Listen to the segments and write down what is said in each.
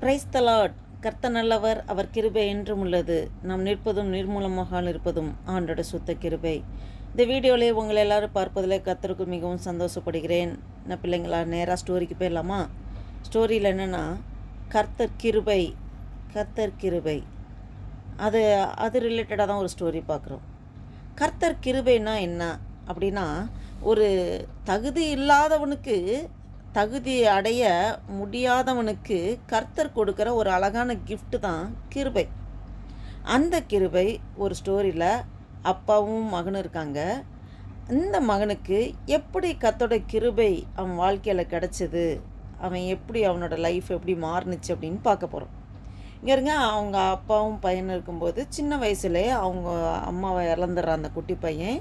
Price தலாட் கர்த்த நல்லவர் அவர் கிருபை என்றும் உள்ளது. நாம் நிற்பதும் நிர்மூலமாக இருப்பதும் ஆண்டோட சுத்த கிருபை. இந்த வீடியோவிலே உங்களை எல்லாரும் பார்ப்பதில் கர்த்தருக்கு மிகவும் சந்தோஷப்படுகிறேன். நான் பிள்ளைங்களா நேராக ஸ்டோரிக்கு போயிடலாமா? ஸ்டோரியில் என்னென்னா கர்த்தர் கிருபை கர்த்தர் கிருபை. அது அது ரிலேட்டடாக தான் ஒரு ஸ்டோரி பார்க்குறோம். கர்த்தர் கிருபைனா என்ன? அப்படின்னா ஒரு தகுதி இல்லாதவனுக்கு தகுதி அடைய முடியாதவனுக்கு கர்த்தர் கொடுக்குற ஒரு அழகான கிஃப்ட்டு தான் கிருபை. அந்த கிருபை ஒரு ஸ்டோரியில் அப்பாவும் மகனும் இருக்காங்க. இந்த மகனுக்கு எப்படி கத்தோட கிருபை அவன் வாழ்க்கையில் கிடச்சிது? அவன் எப்படி அவனோட லைஃப் எப்படி மாறுனுச்சு அப்படின்னு பார்க்க போகிறோம் இங்கே இருங்க அவங்க அப்பாவும் பையன் இருக்கும்போது சின்ன வயசுலேயே அவங்க அம்மாவை இறந்துடுறான் அந்த குட்டி பையன்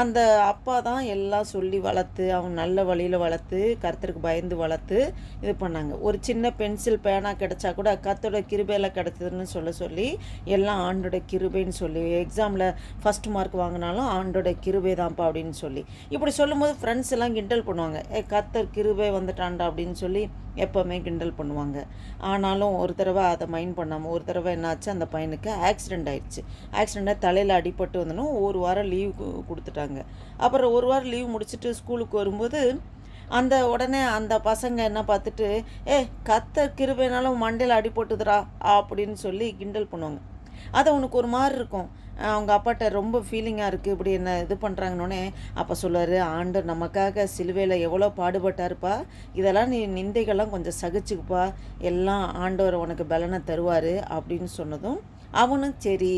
அந்த அப்பா தான் எல்லாம் சொல்லி வளர்த்து அவங்க நல்ல வழியில் வளர்த்து கருத்தருக்கு பயந்து வளர்த்து இது பண்ணாங்க. ஒரு சின்ன பென்சில் பேனா கிடைச்சா கூட கத்தோட கிருபையில் கிடச்சதுன்னு சொல்ல சொல்லி எல்லாம் ஆண்டோட கிருபைன்னு சொல்லி எக்ஸாமில் ஃபஸ்ட் மார்க் வாங்கினாலும் ஆண்டோட கிருபை தான்ப்பா அப்படின்னு சொல்லி. இப்படி சொல்லும்போது ஃப்ரெண்ட்ஸ் எல்லாம் கிண்டல் பண்ணுவாங்க. ஏ கத்தர் கிருபை வந்துட்டான்டா அப்படின்னு சொல்லி எப்போவுமே கிண்டல் பண்ணுவாங்க. ஆனாலும் ஒரு தடவை அதை மைண்ட் பண்ணாமல் ஒரு தடவை என்னாச்சு? அந்த பையனுக்கு ஆக்சிடெண்ட் ஆயிடுச்சு. ஆக்சிடெண்ட்டாக தலையில் அடிபட்டு வந்தனும் ஒரு வாரம் லீவ் கொடுத்துட்டாங்க அப்புறம் ஒரு வாரம் லீவ் முடிச்சுட்டு ஸ்கூலுக்கு வரும்போது அந்த உடனே அந்த பசங்க என்ன பார்த்துட்டு ஏ கத்த கிருபைனாலும் மண்டையில் அடிபட்டுதுடா அப்படின்னு சொல்லி கிண்டல் பண்ணுவாங்க. அது அவனுக்கு ஒரு மாதிரி இருக்கும். அவங்க அப்பாட்ட ரொம்ப ஃபீலிங்காக இருக்குது இப்படி என்ன இது பண்ணுறாங்கன்னொடனே அப்போ சொல்லுவார் ஆண்டு நமக்காக சிலுவையில் எவ்வளோ பாடுபட்டாருப்பா. இதெல்லாம் நீ நிந்தைகள்லாம் கொஞ்சம் சகிச்சுக்குப்பா. எல்லாம் ஆண்டவர் உனக்கு பலனை தருவார் அப்படின்னு சொன்னதும் அவனும் சரி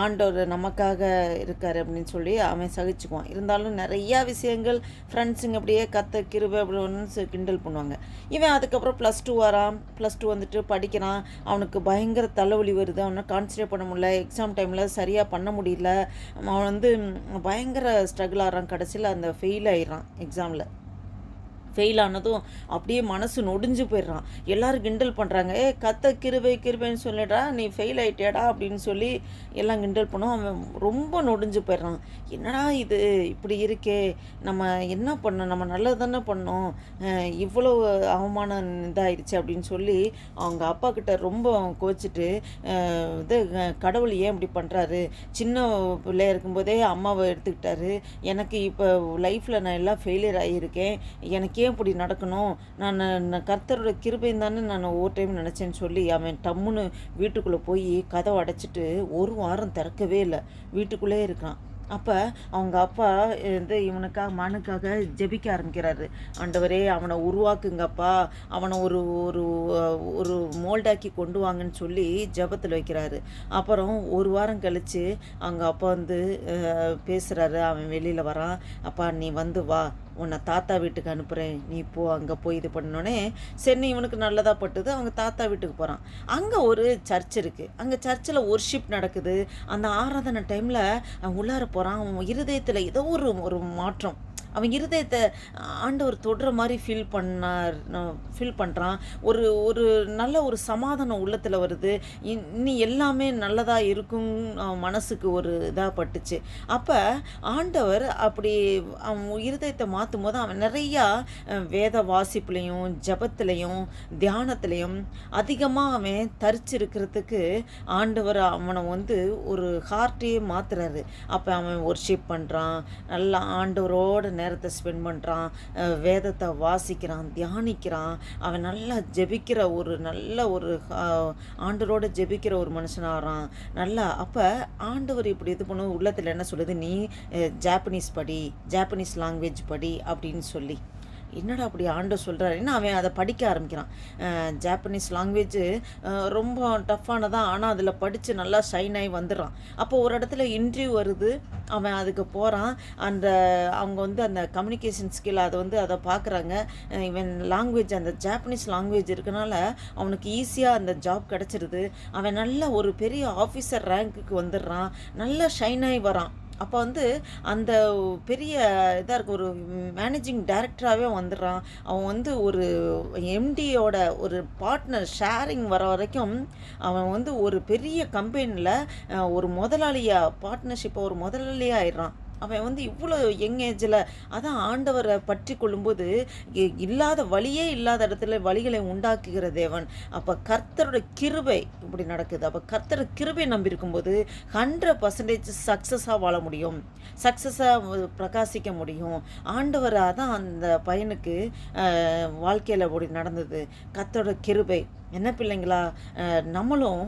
ஆண்டவர் நமக்காக இருக்கார் அப்படின்னு சொல்லி அவன் சகிச்சுக்குவான். இருந்தாலும் நிறையா விஷயங்கள் ஃப்ரெண்ட்ஸுங்க அப்படியே கத்த கிருபை அப்படின்னு கிண்டல் பண்ணுவாங்க. இவன் அதுக்கப்புறம் ப்ளஸ் டூ வரான். ப்ளஸ் டூ வந்துட்டு படிக்கிறான். அவனுக்கு பயங்கர தலைவலி வருது. அவனை கான்சன்ட்ரேட் பண்ண முடியல. எக்ஸாம் டைமில் சரியாக பண்ண முடியல. அவன் வந்து பயங்கர ஸ்ட்ரகிள் ஆகிறான். கடைசியில் அந்த ஃபெயில் ஆயிடுறான் எக்ஸாமில் ஃபெயில் ஆனதும் அப்படியே மனசு நொடிஞ்சு போயிடுறான். எல்லோரும் கிண்டல் பண்ணுறாங்க ஏ கத்த கிருபை கிருபைன்னு சொல்லிடா நீ ஃபெயில் ஆகிட்டியாடா அப்படின்னு சொல்லி எல்லாம் கிண்டல் பண்ணோம். அவன் ரொம்ப நொடிஞ்சு போயிடுறான். என்னடா இது? இப்படி இருக்கே. நம்ம என்ன பண்ணோம் நம்ம நல்லது தானே பண்ணோம். இவ்வளோ அவமானம் இதாயிடுச்சு அப்படின்னு சொல்லி அவங்க அப்பா கிட்ட ரொம்ப கோச்சிட்டு இது கடவுள் ஏன் இப்படி பண்ணுறாரு சின்ன பிள்ளையா இருக்கும்போதே அம்மாவை எடுத்துக்கிட்டாரு. எனக்கு இப்போ லைஃப்பில் நான் எல்லாம் ஃபெயிலியர் ஆகியிருக்கேன். எனக்கே ஏன் இப்படி நடக்கணும்? நான் கர்த்தரோட கிருபையும் தானே நான் ஒவ்வொரு டைம் நினச்சேன்னு சொல்லி அவன் டம்முன்னு வீட்டுக்குள்ளே போய் கதவை அடைச்சிட்டு ஒரு வாரம் திறக்கவே இல்லை. வீட்டுக்குள்ளே இருக்கான். அப்போ அவங்க அப்பா வந்து இவனுக்காக மனுக்காக ஜெபிக்க ஆரம்பிக்கிறாரு. ஆண்டவரே அவனை உருவாக்குங்கப்பா. அவனை ஒரு ஒரு ஒரு மோல்டாக்கி கொண்டு வாங்கன்னு சொல்லி ஜெபத்தில் வைக்கிறாரு. அப்புறம் ஒரு வாரம் கழித்து அவங்க அப்பா வந்து பேசுகிறாரு அவன் வெளியில் வரான். அப்பா நீ வந்து வா. உன்னை தாத்தா வீட்டுக்கு அனுப்புகிறேன் நீ போ அங்கே போய் இது பண்ணோடனே சரி இவனுக்கு நல்லதாக பட்டுது அவங்க தாத்தா வீட்டுக்கு போகிறான் அங்கே ஒரு சர்ச் இருக்குது அங்கே சர்ச்சில் ஒர்ஷிப் நடக்குது. அந்த ஆராதனை டைமில் அவன் உள்ளார போகிறான் அவன் இருதயத்தில் ஏதோ ஒரு ஒரு மாற்றம். அவன் இருதயத்தை ஆண்டவர் தொடுற மாதிரி ஃபீல் பண்ணார் ஃபீல் பண்ணுறான் ஒரு ஒரு நல்ல ஒரு சமாதானம் உள்ளத்தில் வருது. இன்- இனி எல்லாமே நல்லதாக இருக்கும் மனசுக்கு ஒரு இதாக பட்டுச்சு. அப்போ ஆண்டவர் அப்படி அவன் இருதயத்தை மாற்றும் போது அவன் நிறையா வேத வாசிப்புலையும் ஜபத்துலையும் தியானத்துலையும் அதிகமாக அவன் தரிச்சிருக்கிறதுக்கு ஆண்டவர் அவனை வந்து ஒரு ஹார்ட்டையே மாற்றுறாரு அப்போ அவன் ஒர்ஷிப் பண்ணுறான் நல்லா ஆண்டவரோட நேரத்தை ஸ்பெண்ட் பண்ணுறான் வேதத்தை வாசிக்கிறான் தியானிக்கிறான். அவன் நல்லா ஜெபிக்கிற ஒரு நல்ல ஒரு ஆண்டரோட ஜெபிக்கிற ஒரு மனுஷனாகிறான் நல்லா அப்போ ஆண்டவர் இப்படி இது பண்ணும் உள்ளத்தில் என்ன சொல்லுது? நீ ஜாப்பனீஸ் படி ஜாப்பனீஸ் லாங்குவேஜ் படி அப்படின்னு சொல்லி. என்னடா அப்படி ஆண்டு சொல்கிறாருன்னு அவன் அதை படிக்க ஆரம்பிக்கிறான். ஜாப்பனீஸ் லாங்குவேஜ் ரொம்ப டஃப்பானதான் ஆனால் அதில் படித்து நல்லா ஷைன் ஆகி வந்துடுறான். அப்போ ஒரு இடத்துல இன்ட்ரிவ் வருது. அவன் அதுக்கு போகிறான் அந்த அவங்க வந்து அந்த கம்யூனிகேஷன் ஸ்கில் அதை வந்து அதை பார்க்குறாங்க இவன் லாங்குவேஜ் அந்த ஜாப்பனீஸ் லாங்குவேஜ் இருக்கனால அவனுக்கு ஈஸியாக அந்த ஜாப் கிடச்சிருது. அவன் நல்ல ஒரு பெரிய ஆஃபீஸர் ரேங்க்குக்கு வந்துடுறான். நல்லா ஷைன் ஆகி வரான். அப்போ வந்து அந்த பெரிய இதாக இருக்க ஒரு மேனேஜிங் டைரக்டராகவே வந்துடுறான். அவன் வந்து ஒரு எம்டியோட ஒரு பார்ட்னர் ஷேரிங் வர வரைக்கும் அவன் வந்து ஒரு பெரிய கம்பெனியில் ஒரு முதலாளியாக பார்ட்னர்ஷிப்பை ஒரு முதலாளியாக ஆயிடுறான். அவன் வந்து இவ்வளோ யங் ஏஜில் அதான் ஆண்டவரை பற்றி கொள்ளும்போது இ- இல்லாத வழியே இல்லாத இடத்துல வழிகளை உண்டாக்குகிற தேவன். அப்போ கர்த்தரோட கிருபை இப்படி நடக்குது. அப்போ கர்த்தரோட கிருபை நம்பியிருக்கும்போது ஹண்ட்ரட் பர்சன்டேஜ் சக்ஸஸாக வாழ முடியும். சக்ஸஸாக பிரகாசிக்க முடியும். ஆண்டவராக தான் அந்த பையனுக்கு வாழ்க்கையில் அப்படி நடந்தது. கர்த்தரோட கிருபை. என்ன பிள்ளைங்களா? நம்மளும்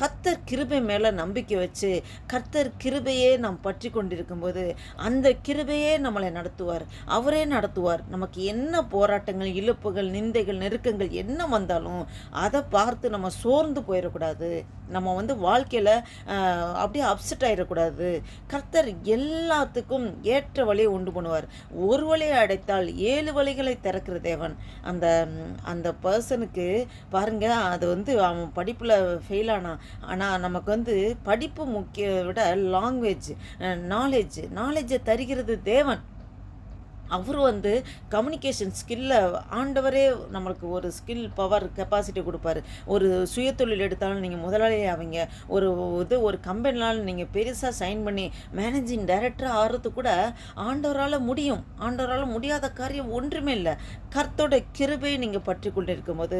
கர்த்தர் கிருபை மேலே நம்பிக்கை வச்சு கர்த்தர் கிருபையே நாம் பற்றி கொண்டிருக்கும்போது அந்த கிருபையே நம்மளை நடத்துவார். அவரே நடத்துவார். நமக்கு என்ன போராட்டங்கள் இழப்புகள் நிந்தைகள் நெருக்கங்கள் என்ன வந்தாலும் அதை பார்த்து நம்ம சோர்ந்து போயிடக்கூடாது. நம்ம வந்து வாழ்க்கையில் அப்படியே அப்செட் ஆகிடக்கூடாது கர்த்தர் எல்லாத்துக்கும் ஏற்ற வழியை உண்டு பண்ணுவார். ஒரு வழியை அடைத்தால் ஏழு வழிகளை திறக்கிற தேவன். அந்த அந்த பர்சனுக்கு பாருங்கள் அது வந்து அவன் படிப்பில் ஃபெயில் ஆனான். ஆனால் நமக்கு வந்து படிப்பு முக்கிய விட லாங்குவேஜ் நாலேஜ் நாலேஜை தருகிறது தேவன். அவர் வந்து கம்யூனிகேஷன் ஸ்கில்லை ஆண்டவரே நம்மளுக்கு ஒரு ஸ்கில் பவர் கெப்பாசிட்டி கொடுப்பாரு. ஒரு சுயத்தொழில் எடுத்தாலும் நீங்கள் முதலாளி ஆவீங்க. ஒரு இது ஒரு கம்பெனினாலும் நீங்கள் பெருசாக சைன் பண்ணி மேனேஜிங் டைரக்டராக ஆறுறது கூட ஆண்டவரால் முடியும். ஆண்டவரால் முடியாத காரியம் ஒன்றுமே இல்லை. கர்த்தோட கிருபையை நீங்கள் பற்றி கொண்டு இருக்கும்போது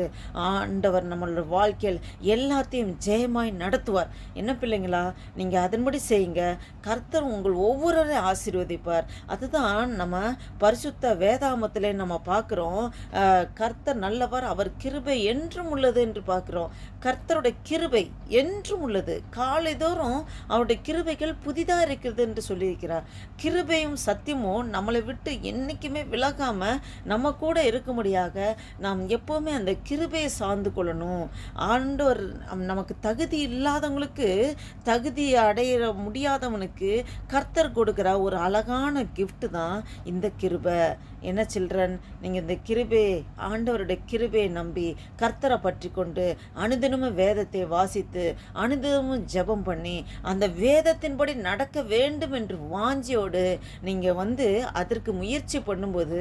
ஆண்டவர் நம்மளோட வாழ்க்கையில் எல்லாத்தையும் ஜெயமாய் நடத்துவார். என்ன பிள்ளைங்களா? நீங்கள் அதன்படி செய்யுங்க. கர்த்தர் உங்கள் ஒவ்வொருவரையும் ஆசீர்வதிப்பார். அதுதான் நம்ம பரிசுத்த வேதாமத்திலே நம்ம பார்க்குறோம் கர்த்தர் நல்லவர் அவர் கிருபை என்றும் உள்ளது என்று பார்க்குறோம். கர்த்தருடைய கிருபை என்றும் உள்ளது. காலைதோறும் அவருடைய கிருபைகள் புதிதாக இருக்கிறது என்று சொல்லியிருக்கிறார். கிருபையும் சத்தியமும் நம்மளை விட்டு என்றைக்குமே விலகாமல் நம்ம கூட இருக்கும்படியாக நாம் எப்போவுமே அந்த கிருபையை சார்ந்து கொள்ளணும். ஆண்டவர் நமக்கு தகுதி இல்லாதவங்களுக்கு தகுதி அடைய முடியாதவனுக்கு கர்த்தர் கொடுக்குற ஒரு அழகான கிஃப்ட் தான் இந்த கிரு கிருபை. என்ன சில்ட்ரன் நீங்கள் இந்த கிருபே ஆண்டவருடைய கிருபையை நம்பி கர்த்தரை பற்றி கொண்டு அனுதினமும் வேதத்தை வாசித்து அனுதினமும் ஜெபம் பண்ணி அந்த வேதத்தின்படி நடக்க வேண்டும் என்று வாஞ்சியோடு நீங்கள் வந்து அதற்கு முயற்சி பண்ணும்போது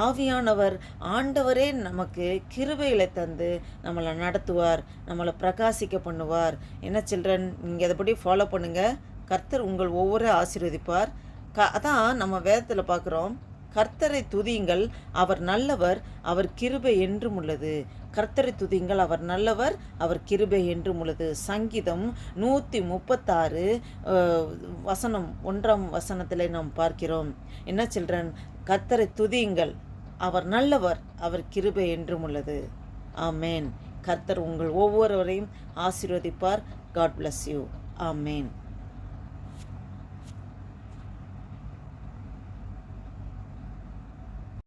ஆவியானவர் ஆண்டவரே நமக்கு கிருபைகளை தந்து நம்மளை நடத்துவார் நம்மளை பிரகாசிக்க பண்ணுவார். என்ன சில்ட்ரன் நீங்கள் அதைப்படி ஃபாலோ பண்ணுங்கள் கர்த்தர் உங்கள் ஒவ்வொரு ஆசீர்வதிப்பார். க அதான் நம்ம வேதத்தில் பார்க்குறோம். கர்த்தரை துதியுங்கள் அவர் நல்லவர் அவர் கிருபை என்றும் உள்ளது. கர்த்தரை துதியுங்கள் அவர் நல்லவர் அவர் கிருபை என்றும் உள்ளது. சங்கீதம் நூற்றி முப்பத்தாறு வசனம் ஒன்றாம் வசனத்திலே நாம் பார்க்கிறோம். என்ன சில்ட்ரன்? கர்த்தரை துதியுங்கள் அவர் நல்லவர் அவர் கிருபை என்றும் உள்ளது. ஆமேன். கர்த்தர் உங்கள் ஒவ்வொருவரையும் ஆசீர்வதிப்பார். God bless you amen.